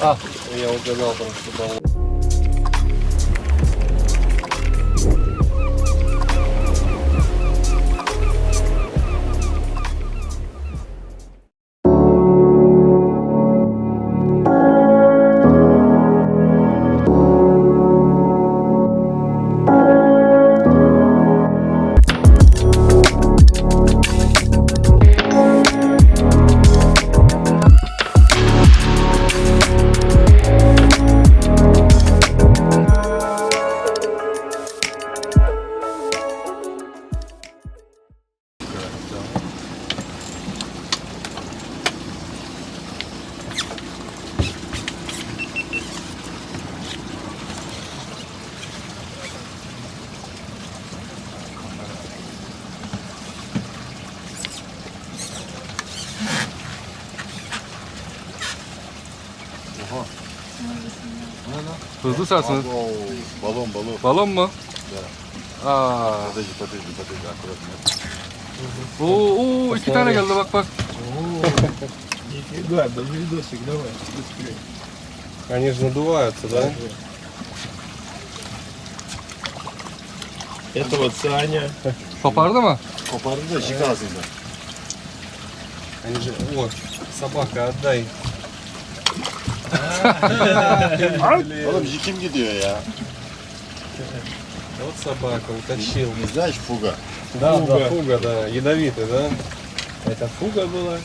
А, я угадал, потому что баллон. Hızlı sarsın. Abo, Balon balon. Balon mu? Aa. Подожди, подожди, подожди, аккуратно. Oo, oo iki tane geldi bak bak. Нифига, даже видосик давай, быстрее. Они же надуваются, да? Это вот Саня. Kopardı mı? Kopardı da şık ağzında. Они же... Вот, собака, отдай. Oğlum jikim gidiyor ya. Вот собака, утащил. Не знаешь, фуга? Да, Фуга. да, фуга, да. Ядовитый, да? Это фуга была.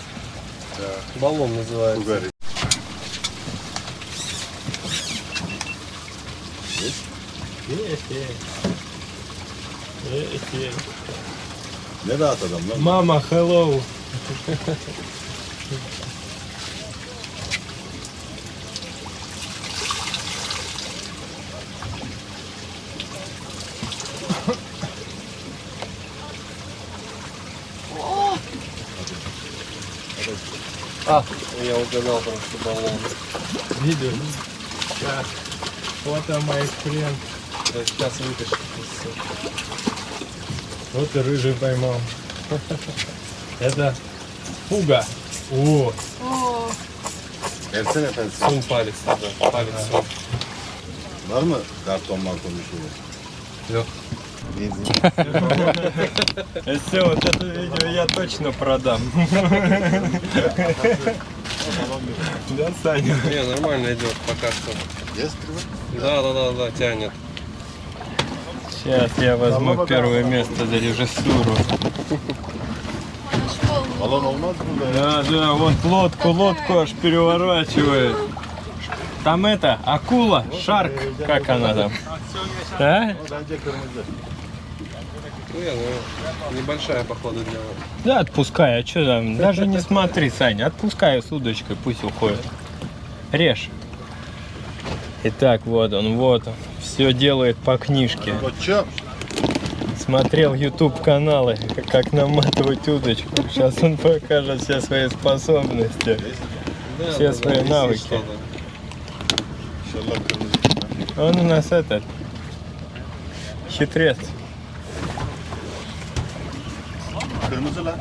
Баллон называется. Фуга. Есть, есть. Есть, есть. Ne rahat adam lan. Мама, hello. А, я угадал, что баллон. Видео. Сейчас. Вот он моих хрен. Я сейчас вытащу. Вот и рыжий поймал. Это фуга. О. Versene efendim. Сунь палец туда. Палец сунь. Var mı karton marton bir şey? Yok. Все, вот это видео я точно продам. Да, Саня? Не, нормально идет пока что. Да, да, да, да, тянет. Сейчас я возьму первое место за режиссуру. Да, да, вот лодку, лодку аж переворачивает. Там это, акула, шарк, как она там? Да? Небольшая, походу, для... Да, отпускай, а что там? Даже не смотри, Саня, отпускай с удочкой, пусть уходит. Режь. Итак, вот он, вот он. Все делает по книжке. Koçum. Смотрел YouTube каналы, как- наматывать удочку. Сейчас он покажет все свои способности. Да, Все да, свои навыки. Он у нас этот хитрец. Kırmızı lan.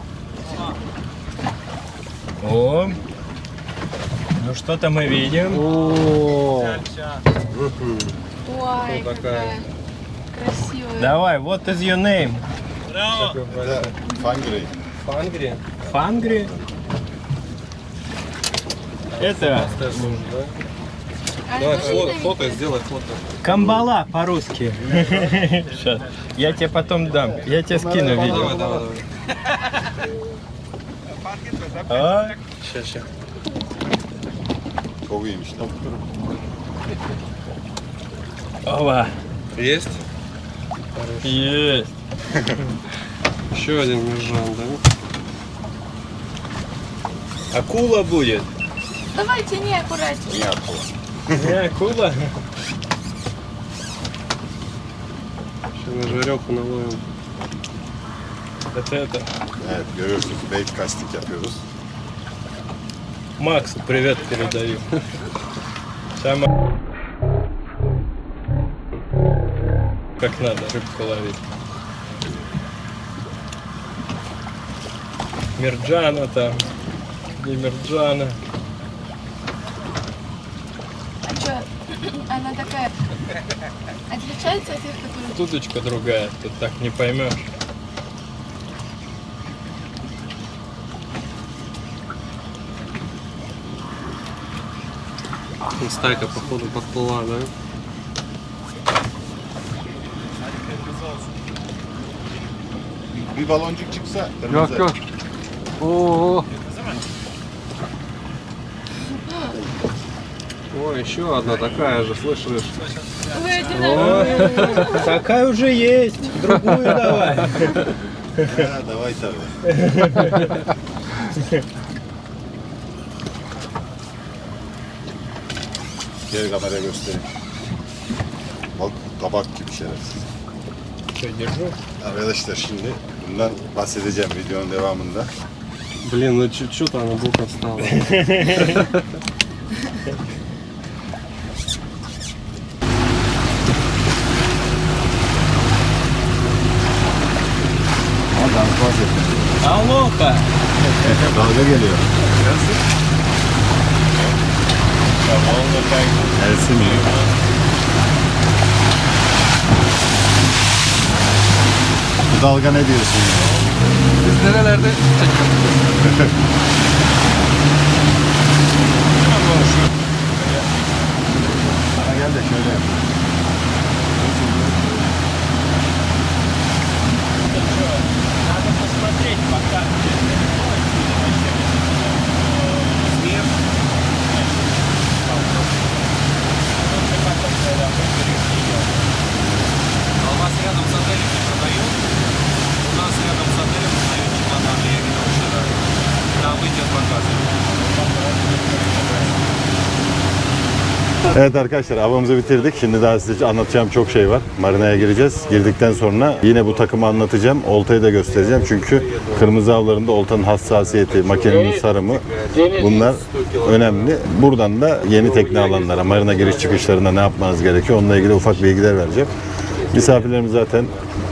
О, ну что-то мы видим. О, Ой, Кто такая? какая красивая. Давай, what is your name? такой Да. Фангри? Фангри? Это? А Давай фото, сделай фото. камбала по-русски. Сейчас. Я тебе потом дам. Я тебе скину Давай, видео. давай, давай. А? Сейчас, сейчас. Çok iyiymiş lan. Ова. Есть? Есть. Еще один мержан, да? Акула будет. Давайте не аккуратнее. Niye akula? Не акула. Сейчас на жареху наловим. Это это. Evet görüyorsunuz bait casting yapıyoruz. Максу привет передаю. Сама. Как надо рыбку ловить. Мерджана там. Не мерджана. Она такая отличается от тех, которые... Туточка другая, тут так не поймешь. Стайка, походу, подплыла, да? Bir baloncuk çıksa kırmızı. Yok yok. О. Ой, еще одна такая же, слышишь? Вы одинаковые. Такая уже есть, другую давай. Davay tabii. Gel kameraya göstereyim. Bak kabak gibi şerefsiz. Что, держу? Arkadaşlar şimdi bundan bahsedeceğim videonun devamında. Блин, ну чуть-чуть она боком стала. Adam bahsettim. Алоха! Dalga geliyor. Волна Ersin mi? Bu dalga ne diyorsun ya? Biz nerelerde çektik? Bana gel de şöyle yapalım. Evet arkadaşlar avımızı bitirdik. Şimdi daha size anlatacağım çok şey var. Marinaya gireceğiz. Girdikten sonra yine bu takımı anlatacağım. Oltayı da göstereceğim. Çünkü kırmızı avlarında oltanın hassasiyeti, makinenin sarımı bunlar önemli. Buradan da yeni tekne alanlara, marina giriş çıkışlarında ne yapmanız gerekiyor onunla ilgili ufak bilgiler vereceğim. Misafirlerimiz zaten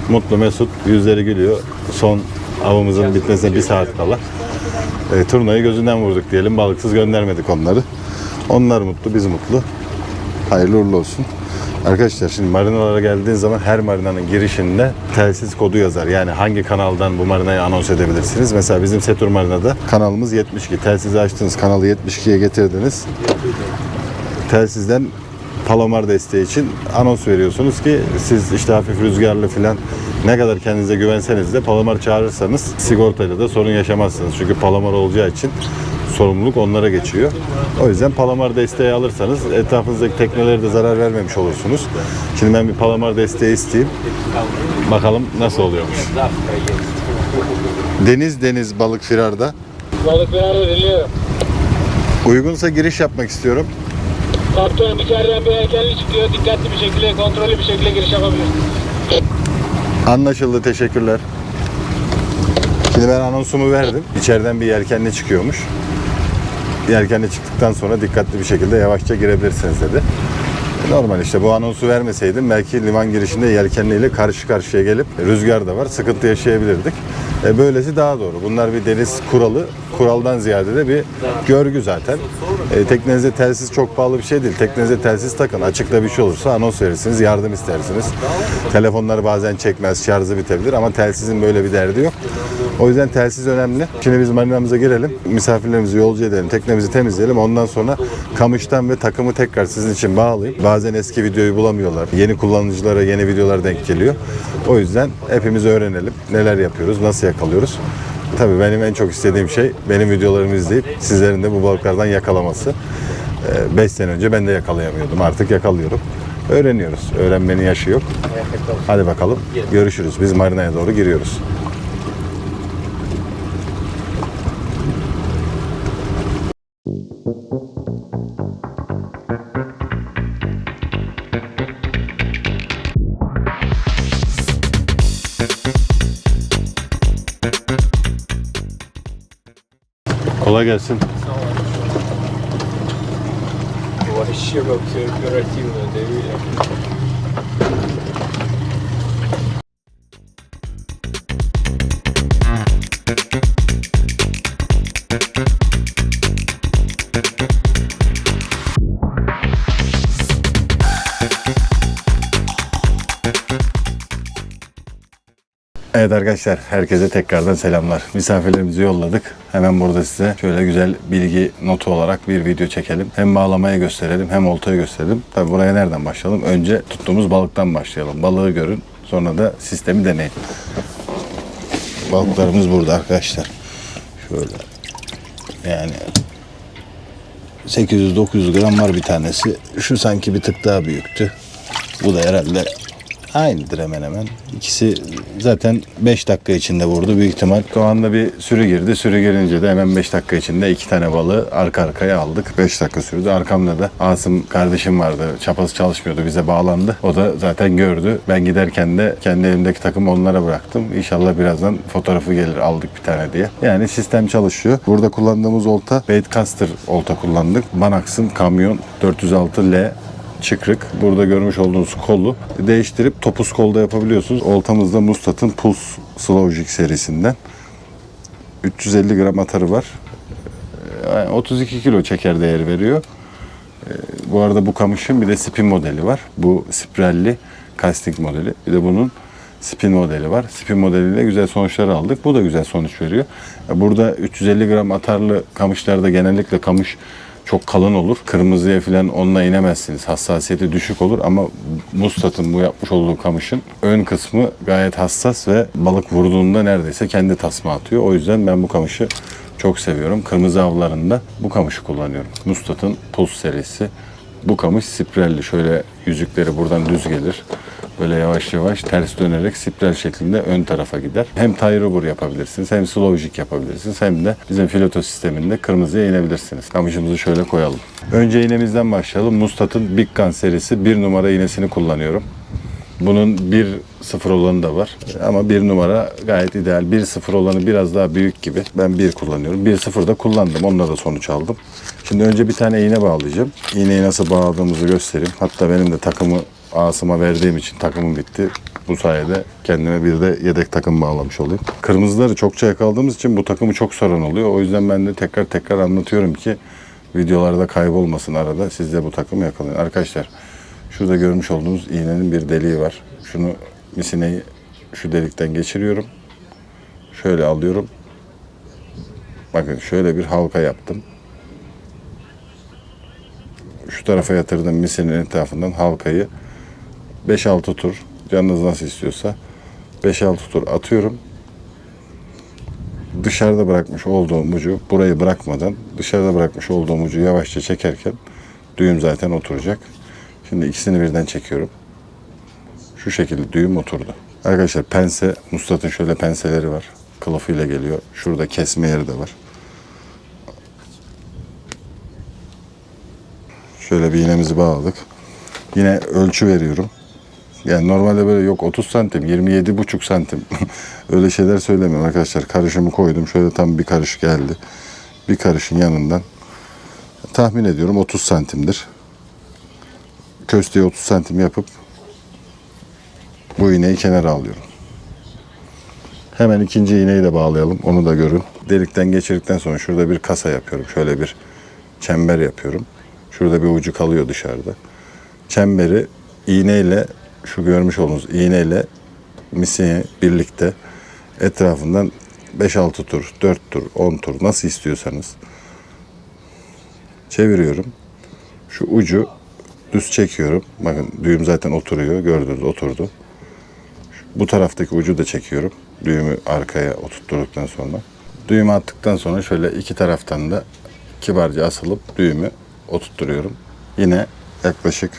mutlu mesut, yüzleri gülüyor. Son avımızın bitmesine bir saat kala. E, turnayı gözünden vurduk diyelim. Balıksız göndermedik onları. Onlar mutlu, biz mutlu. Hayırlı uğurlu olsun. Arkadaşlar şimdi marinalara geldiğiniz zaman her marinanın girişinde telsiz kodu yazar. Yani hangi kanaldan bu marinayı anons edebilirsiniz. Mesela bizim Setur Marina'da kanalımız 72. Telsizi açtınız, kanalı 72'ye getirdiniz. Telsizden Palomar desteği için anons veriyorsunuz ki siz işte hafif rüzgarlı filan ne kadar kendinize güvenseniz de Palomar çağırırsanız sigortayla da sorun yaşamazsınız. Çünkü Palomar olacağı için sorumluluk onlara geçiyor. O yüzden Palomar desteği alırsanız etrafınızdaki teknelere de zarar vermemiş olursunuz. Şimdi ben bir Palomar desteği isteyeyim. Bakalım nasıl oluyormuş. Deniz deniz balık firarda. Balıkları dinliyorum. Uygunsa giriş yapmak istiyorum. Kaptan içeriden bir heykelli çıkıyor. Dikkatli bir şekilde, kontrollü bir şekilde giriş yapabilirsin. Anlaşıldı, teşekkürler. Şimdi ben anonsumu verdim. İçeriden bir yelkenli çıkıyormuş. Yelkenli çıktıktan sonra dikkatli bir şekilde yavaşça girebilirsiniz dedi. Normal işte bu anonsu vermeseydim belki liman girişinde yelkenliyle karşı karşıya gelip rüzgar da var sıkıntı yaşayabilirdik. E, böylesi daha doğru. Bunlar bir deniz kuralı. Kuraldan ziyade de bir görgü zaten. E, teknenize telsiz çok pahalı bir şey değil. Teknenize telsiz takın. Açıkta bir şey olursa anons verirsiniz, yardım istersiniz. Telefonları bazen çekmez, şarjı bitebilir ama telsizin böyle bir derdi yok. O yüzden telsiz önemli. Şimdi biz marinamıza girelim. Misafirlerimizi yolcu edelim. Teknemizi temizleyelim. Ondan sonra kamıştan ve takımı tekrar sizin için bağlayayım. Bazen eski videoyu bulamıyorlar. Yeni kullanıcılara yeni videolar denk geliyor. O yüzden hepimiz öğrenelim. Neler yapıyoruz, nasıl yakalıyoruz. Tabii benim en çok istediğim şey benim videolarımı izleyip sizlerin de bu balıklardan yakalaması. 5 sene önce ben de yakalayamıyordum. Artık yakalıyorum. Öğreniyoruz. Öğrenmenin yaşı yok. Hadi bakalım. Görüşürüz. Biz marinaya doğru giriyoruz. Kolay gelsin. Вообще как все оперативно довели. Evet arkadaşlar herkese tekrardan selamlar. Misafirlerimizi yolladık. Hemen burada size şöyle güzel bilgi notu olarak bir video çekelim. Hem bağlamayı gösterelim hem oltayı gösterelim. Tabi buraya nereden başlayalım? Önce tuttuğumuz balıktan başlayalım. Balığı görün sonra da sistemi deneyin. Balıklarımız burada arkadaşlar. Şöyle yani 800-900 gram var bir tanesi. Şu sanki bir tık daha büyüktü. Bu da herhalde aynıdır hemen hemen. İkisi zaten 5 dakika içinde vurdu büyük ihtimal. O anda bir sürü girdi. Sürü girince de hemen 5 dakika içinde iki tane balığı arka arkaya aldık. 5 dakika sürdü. Arkamda da Asım kardeşim vardı. Çapası çalışmıyordu. Bize bağlandı. O da zaten gördü. Ben giderken de kendi elimdeki takımı onlara bıraktım. İnşallah birazdan fotoğrafı gelir aldık bir tane diye. Yani sistem çalışıyor. Burada kullandığımız olta Baitcaster olta kullandık. Banax'ın kamyon 406L çıkrık. Burada görmüş olduğunuz kolu değiştirip topuz kolda yapabiliyorsunuz. Oltamızda Mustat'ın Pulse Slow Jig serisinden. 350 gram atarı var. Yani 32 kilo çeker değeri veriyor. Ee, Bu arada bu kamışın bir de spin modeli var. Bu spiralli casting modeli. Bir de bunun spin modeli var. Spin modeliyle güzel sonuçlar aldık. Bu da güzel sonuç veriyor. Burada 350 gram atarlı kamışlarda genellikle kamış çok kalın olur. Kırmızıya falan onunla inemezsiniz. Hassasiyeti düşük olur ama Mustat'ın bu yapmış olduğu kamışın ön kısmı gayet hassas ve balık vurduğunda neredeyse kendi tasma atıyor. O yüzden ben bu kamışı çok seviyorum. Kırmızı avlarında bu kamışı kullanıyorum. Mustat'ın Pulse serisi. Bu kamış spiralli. Şöyle yüzükleri buradan düz gelir. Böyle yavaş yavaş ters dönerek spiral şeklinde ön tarafa gider. Hem tie rubber yapabilirsiniz, hem slow jig yapabilirsiniz, hem de bizim fileto sisteminde kırmızıya inebilirsiniz. Kamışımızı şöyle koyalım. Önce iğnemizden başlayalım. Mustat'ın Big Gun serisi bir numara iğnesini kullanıyorum. Bunun 1-0 olanı da var. Ama bir numara gayet ideal. 1-0 olanı biraz daha büyük gibi. Ben 1 kullanıyorum. 1-0 da kullandım. Onunla da sonuç aldım. Şimdi önce bir tane iğne bağlayacağım. İğneyi nasıl bağladığımızı göstereyim. Hatta benim de takımı Asım'a verdiğim için takımım bitti. Bu sayede kendime bir de yedek takım bağlamış olayım. Kırmızıları çokça yakaladığımız için bu takımı çok soran oluyor. O yüzden ben de tekrar tekrar anlatıyorum ki videolarda kaybolmasın arada. Siz de bu takımı yakalayın. Arkadaşlar Şurada görmüş olduğunuz iğnenin bir deliği var. Şunu misineyi şu delikten geçiriyorum. Şöyle alıyorum. Bakın şöyle bir halka yaptım. Şu tarafa yatırdım misinenin etrafından halkayı 5-6 tur canınız nasıl istiyorsa 5-6 tur atıyorum. Dışarıda bırakmış olduğum ucu burayı bırakmadan dışarıda bırakmış olduğum ucu yavaşça çekerken düğüm zaten oturacak. Şimdi ikisini birden çekiyorum. Şu şekilde düğüm oturdu. Arkadaşlar pense, Mustat'ın şöyle penseleri var. Kılıfıyla geliyor. Şurada kesme yeri de var. Şöyle bir iğnemizi bağladık. Yine ölçü veriyorum. Yani normalde böyle yok 30 santim, 27 buçuk santim. Öyle şeyler söylemiyorum arkadaşlar. Karışımı koydum. Şöyle tam bir karış geldi. Bir karışın yanından. Tahmin ediyorum 30 santimdir kösteği 30 santim yapıp bu iğneyi kenara alıyorum. Hemen ikinci iğneyi de bağlayalım. Onu da görün. Delikten geçirdikten sonra şurada bir kasa yapıyorum. Şöyle bir çember yapıyorum. Şurada bir ucu kalıyor dışarıda. Çemberi iğneyle şu görmüş olduğunuz iğneyle misini birlikte etrafından 5-6 tur, 4 tur, 10 tur nasıl istiyorsanız çeviriyorum. Şu ucu düz çekiyorum. Bakın düğüm zaten oturuyor. Gördünüz oturdu. Bu taraftaki ucu da çekiyorum. Düğümü arkaya oturtturduktan sonra. Düğümü attıktan sonra şöyle iki taraftan da kibarca asılıp düğümü oturtturuyorum. Yine yaklaşık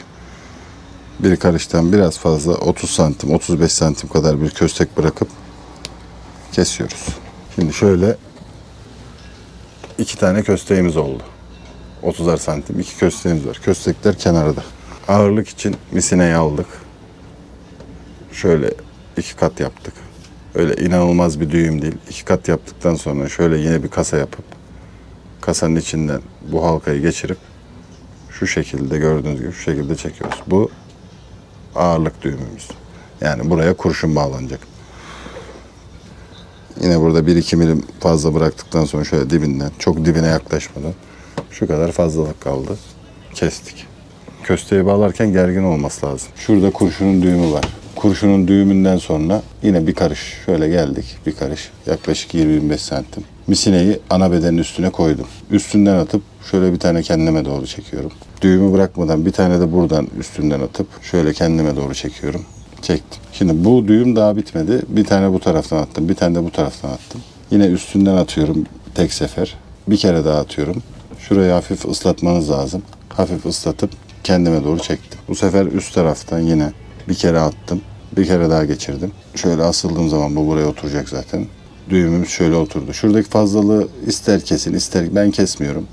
bir karıştan biraz fazla 30 santim 35 santim kadar bir köstek bırakıp kesiyoruz. Şimdi şöyle iki tane kösteğimiz oldu. 30'ar santim iki kösteğimiz var. Köstekler kenarda. Ağırlık için misineyi aldık. Şöyle iki kat yaptık. Öyle inanılmaz bir düğüm değil. İki kat yaptıktan sonra şöyle yine bir kasa yapıp kasanın içinden bu halkayı geçirip şu şekilde gördüğünüz gibi şu şekilde çekiyoruz. Bu ağırlık düğümümüz. Yani buraya kurşun bağlanacak. Yine burada 1-2 milim fazla bıraktıktan sonra şöyle dibinden, çok dibine yaklaşmadan şu kadar fazlalık kaldı. Kestik. Kösteği bağlarken gergin olması lazım. Şurada kurşunun düğümü var. kurşunun düğümünden sonra yine bir karış şöyle geldik. Bir karış yaklaşık 20-25 santim. Misineyi ana bedenin üstüne koydum. Üstünden atıp şöyle bir tane kendime doğru çekiyorum. Düğümü bırakmadan bir tane de buradan üstünden atıp şöyle kendime doğru çekiyorum. Çektim. Şimdi bu düğüm daha bitmedi. Bir tane bu taraftan attım. Bir tane de bu taraftan attım. Yine üstünden atıyorum tek sefer. Bir kere daha atıyorum. Şurayı hafif ıslatmanız lazım. Hafif ıslatıp kendime doğru çektim. Bu sefer üst taraftan yine bir kere attım. Bir kere daha geçirdim. Şöyle asıldığım zaman bu buraya oturacak zaten. Düğümümüz şöyle oturdu. Şuradaki fazlalığı ister kesin ister ben kesmiyorum.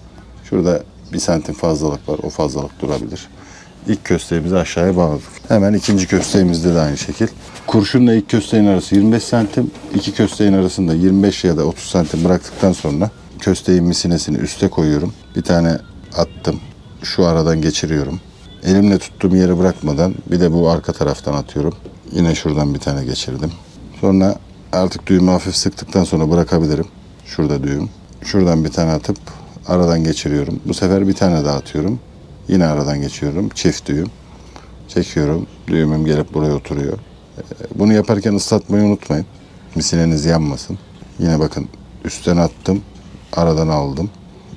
Şurada bir santim fazlalık var. O fazlalık durabilir. İlk kösteğimizi aşağıya bağladık. Hemen ikinci kösteğimizde de aynı şekil. Kurşunla ilk kösteğin arası 25 santim. iki kösteğin arasında 25 ya da 30 santim bıraktıktan sonra kösteğin misinesini üste koyuyorum. Bir tane attım. Şu aradan geçiriyorum. Elimle tuttuğum yeri bırakmadan bir de bu arka taraftan atıyorum. Yine şuradan bir tane geçirdim. Sonra artık düğümü hafif sıktıktan sonra bırakabilirim. Şurada düğüm. Şuradan bir tane atıp aradan geçiriyorum. Bu sefer bir tane daha atıyorum. Yine aradan geçiyorum. Çift düğüm. Çekiyorum. Düğümüm gelip buraya oturuyor. Ee, Bunu yaparken ıslatmayı unutmayın. Misineniz yanmasın. Yine bakın üstten attım. Aradan aldım.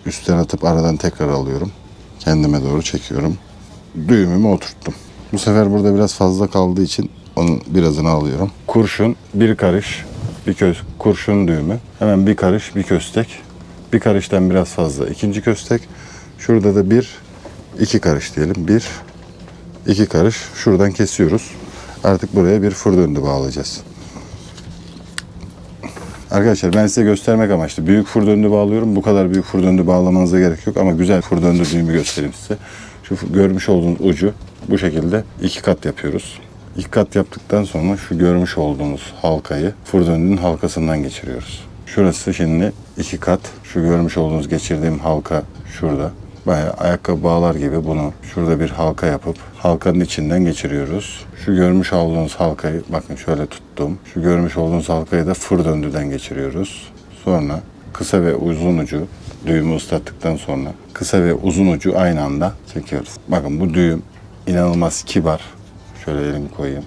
Üstten atıp aradan tekrar alıyorum. Kendime doğru çekiyorum. Düğümümü oturttum. Bu sefer burada biraz fazla kaldığı için onun birazını alıyorum. Kurşun bir karış, bir köz, kurşun düğümü. Hemen bir karış, bir köstek. Bir karıştan biraz fazla ikinci köstek. Şurada da bir, iki karış diyelim. Bir, iki karış. Şuradan kesiyoruz. Artık buraya bir fır döndü bağlayacağız. Arkadaşlar ben size göstermek amaçlı büyük fır döndü bağlıyorum. Bu kadar büyük fır döndü bağlamanıza gerek yok ama güzel fır döndü düğümü göstereyim size. Şu görmüş olduğunuz ucu bu şekilde iki kat yapıyoruz. İki kat yaptıktan sonra şu görmüş olduğunuz halkayı fır döndüğün halkasından geçiriyoruz. Şurası şimdi iki kat. Şu görmüş olduğunuz geçirdiğim halka şurada. Bayağı ayakkabı bağlar gibi bunu şurada bir halka yapıp halkanın içinden geçiriyoruz. Şu görmüş olduğunuz halkayı bakın şöyle tuttum. Şu görmüş olduğunuz halkayı da fır döndüden geçiriyoruz. Sonra kısa ve uzun ucu düğümü ıslattıktan sonra kısa ve uzun ucu aynı anda çekiyoruz. Bakın bu düğüm inanılmaz kibar. Şöyle elimi koyayım.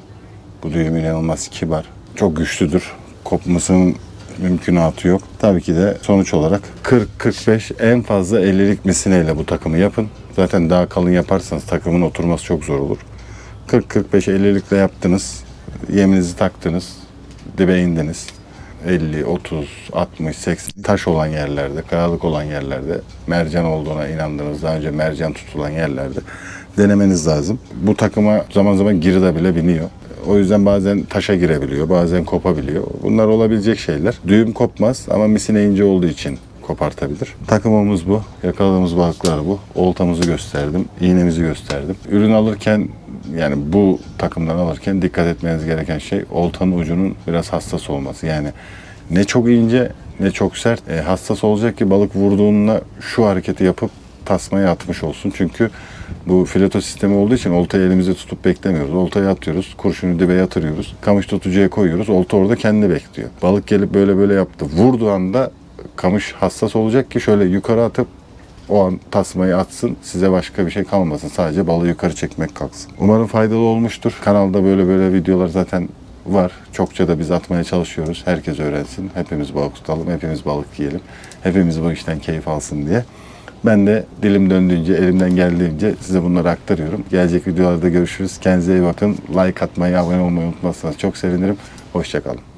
Bu düğüm inanılmaz kibar. Çok güçlüdür. Kopmasının mümkünatı yok. Tabii ki de sonuç olarak 40-45 en fazla 50'lik misineyle bu takımı yapın. Zaten daha kalın yaparsanız takımın oturması çok zor olur. 40-45-50'likle yaptınız. Yeminizi taktınız. Dibe indiniz. 50, 30, 60, 80 taş olan yerlerde, kayalık olan yerlerde, mercan olduğuna inandığınız, daha önce mercan tutulan yerlerde denemeniz lazım. Bu takıma zaman zaman giride bile biniyor. O yüzden bazen taşa girebiliyor, bazen kopabiliyor. Bunlar olabilecek şeyler. Düğüm kopmaz ama misine ince olduğu için kopartabilir. Takımımız bu. Yakaladığımız balıklar bu. Oltamızı gösterdim. iğnemizi gösterdim. Ürün alırken yani bu takımdan alırken dikkat etmeniz gereken şey oltanın ucunun biraz hassas olması. Yani ne çok ince ne çok sert. E, hassas olacak ki balık vurduğunda şu hareketi yapıp tasmayı atmış olsun. Çünkü bu fileto sistemi olduğu için oltayı elimizde tutup beklemiyoruz. Oltayı atıyoruz, kurşunu dibe yatırıyoruz. Kamış tutucuya koyuyoruz. Olta orada kendi bekliyor. Balık gelip böyle böyle yaptı. Vurduğu anda kamış hassas olacak ki şöyle yukarı atıp o an tasmayı atsın. Size başka bir şey kalmasın. Sadece balığı yukarı çekmek kalksın. Umarım faydalı olmuştur. Kanalda böyle böyle videolar zaten var. Çokça da biz atmaya çalışıyoruz. Herkes öğrensin. Hepimiz balık tutalım. Hepimiz balık yiyelim. Hepimiz bu işten keyif alsın diye. Ben de dilim döndüğünce, elimden geldiğince size bunları aktarıyorum. Gelecek videolarda görüşürüz. Kendinize iyi bakın. Like atmayı, abone olmayı unutmazsanız çok sevinirim. Hoşçakalın.